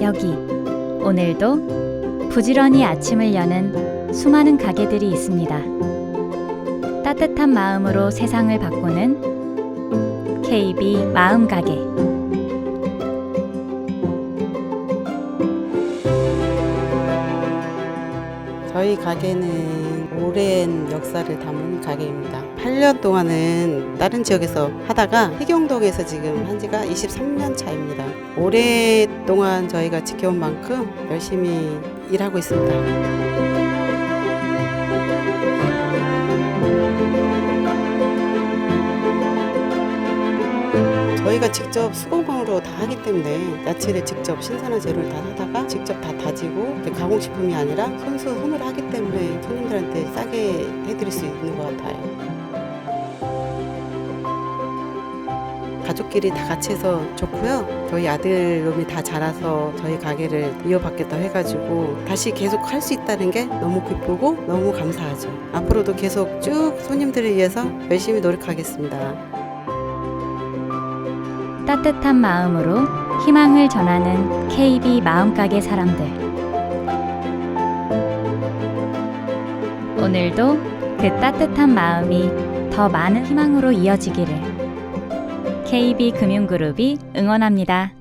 여기 오늘도 부지런히 아침을 여는 수많은 가게들이 있습니다. 따뜻한 마음으로 세상을 바꾸는 KB 마음 가게. 저희 가게는 오랜 역사를 담은 가게입니다. 8년 동안은 다른 지역에서 하다가 해경동에서 지금 한 지가 23년 차입니다. 오랫동안 저희가 지켜온 만큼 열심히 일하고 있습니다. 저희가 직접 수공방으로 다 하기 때문에 야채를 직접 신선한 재료를 다 사다가 직접 다 다지고 가공식품이 아니라 손수 손으로 하기 때문에 손님들한테 싸게 해드릴 수 있는 것 같아요. 가족끼리 다 같이 해서 좋고요. 저희 아들 놈이 다 자라서 저희 가게를 이어받겠다 해가지고 다시 계속 할 수 있다는 게 너무 기쁘고 너무 감사하죠. 앞으로도 계속 쭉 손님들을 위해서 열심히 노력하겠습니다. 따뜻한 마음으로 희망을 전하는 KB 마음가게 사람들. 오늘도 그 따뜻한 마음이 더 많은 희망으로 이어지기를 KB 금융그룹이 응원합니다.